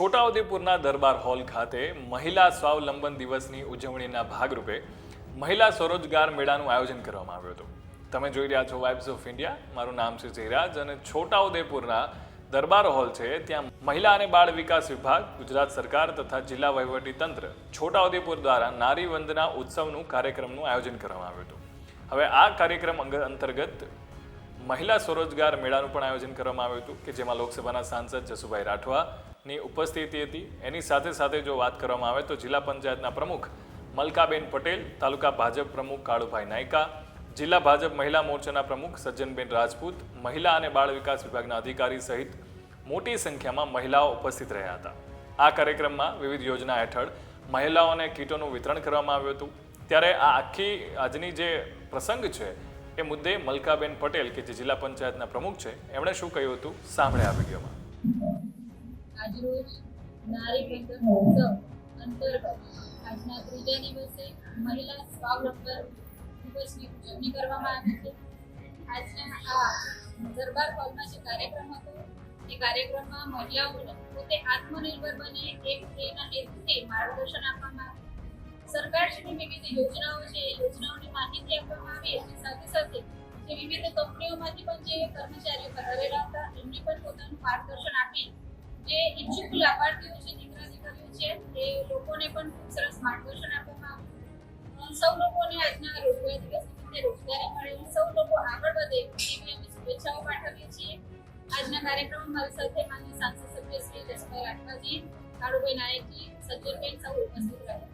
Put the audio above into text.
છોટાઉદેપુરના દરબાર hall ખાતે મહિલા સ્વાવલંબન દિવસની ઉજવણીના ભાગરૂપે મહિલા સ્વરોજગાર મેળાનું આયોજન કરવામાં આવ્યું હતું. તમે જોઈ રહ્યા છો વાઇબ્સ ઓફ ઇન્ડિયા મારું નામ છે જયરાજ અને છોટાઉદેપુરના દરબાર હોલ છે. ત્યાં મહિલા અને બાળ વિકાસ વિભાગ, ગુજરાત સરકાર તથા જિલ્લા વહીવટી તંત્ર છોટાઉદેપુર દ્વારા નારી વંદના ઉત્સવનું કાર્યક્રમનું આયોજન કરવામાં આવ્યું હતું. હવે આ કાર્યક્રમ અંતર્ગત મહિલા સ્વરોજગાર મેળાનું પણ આયોજન કરવામાં આવ્યું હતું કે જેમાં લોકસભાના સાંસદ જસુભાઈ રાઠવાની ઉપસ્થિતિ હતી. એની સાથે સાથે જો વાત કરવામાં આવે તો જિલ્લા પંચાયતના પ્રમુખ મલકાબેન પટેલ, તાલુકા ભાજપ પ્રમુખ કાળુભાઈ નાયકા, જિલ્લા ભાજપ મહિલા મોરચાના પ્રમુખ સજ્જનબેન રાજપૂત, મહિલા અને બાળ વિકાસ વિભાગના અધિકારી સહિત મોટી સંખ્યામાં મહિલાઓ ઉપસ્થિત રહ્યા હતા. આ કાર્યક્રમમાં વિવિધ યોજના હેઠળ મહિલાઓને કીટોનું વિતરણ કરવામાં આવ્યું હતું. ત્યારે આ આખી, આજની જે પ્રસંગ છે, એ મુદ્દે મલકાબેન પટેલ, કે જે જિલ્લા પંચાયતના પ્રમુખ છે, એમણે શું કહ્યું હતું? સાંભળે આ વિડીયોમાં. આજરોજ નારી બંધન મહોત્સવ અંતર્ગત આજના ત્રીજા દિવસે મહિલા સ્વાવલંબન દિવસની ઉજવણી કરવામાં આવી છે. આજના આ દરબાર હોલમાં જે કાર્યક્રમ હતો, એ કાર્યક્રમમાં મહિલાઓને પોતે આત્મનિર્ભર બને એક એના હેતુથી માર્ગદર્શન આપવામાં સરકારશ્રીની વિવિધ યોજનાઓ છે, એ યોજનાઓની માહિતી આપવામાં આવી. એની સાથે સાથે જે વિવિધ કંપનીઓમાંથી પણ જે કર્મચારીઓ કરેલા હતા, એમને પણ પોતાનું માર્ગદર્શન આપી જે ઈચ્છુક લાભાર્થીઓ છે દીકરા દીકરીઓ છે, એ લોકોને પણ ખૂબ સરસ માર્ગદર્શન આપવામાં આવ્યું. સૌ લોકોને આજના રોજગાર દિવસ રોજગારી મળે સૌ લોકો આગળ વધે એવી અમે શુભેચ્છાઓ પાઠવીએ છીએ. આજના કાર્યક્રમમાં મારી સાથે માન્ય સાંસદ સભ્ય શ્રી જસભાઈ રાઠવાજી, કાળુભાઈ નાયકજી સજ્જનબેન સૌ ઉપસ્થિત રહ્યા.